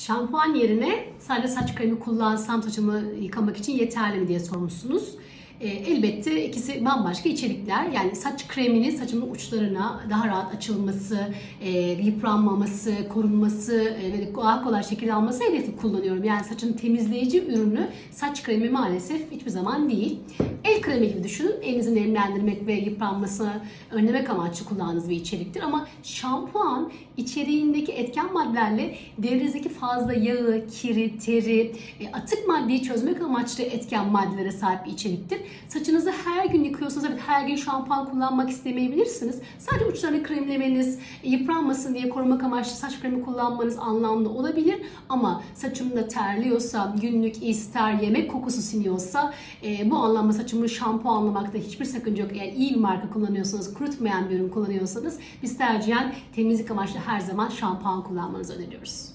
Şampuan yerine sadece saç kremi kullansam saçımı yıkamak için yeterli mi diye sormuşsunuz. E, elbette ikisi bambaşka içerikler. Yani saç kreminin saçımın uçlarına daha rahat açılması, e, yıpranmaması, korunması e, ve daha kolay şekil alması hedefi kullanıyorum. Yani saçın temizleyici ürünü saç kremi maalesef hiçbir zaman değil. El kremi gibi düşünün. Elinizi nemlendirmek ve yıpranmasını önlemek amaçlı kullandığınız bir içeriktir. Ama şampuan içeriğindeki etken maddelerle derinizdeki fazla yağı, kiri, teri, e, atık maddeyi çözmek amaçlı etken maddelere sahip bir içeriktir. Saçınızı her gün yıkıyorsunuz. Evet her gün şampuan kullanmak istemeyebilirsiniz. Sadece uçlarını kremlemeniz, yıpranmasın diye korumak amaçlı saç kremi kullanmanız anlamlı olabilir. Ama saçımda terliyorsa, günlük ister, yemek kokusu siniyorsa e, bu anlamda saçımı şampuanlamakta hiçbir sakınca yok. Eğer iyi bir marka kullanıyorsanız, kurutmayan bir ürün kullanıyorsanız biz tercihen temizlik amaçlı her zaman şampuan kullanmanızı öneriyoruz.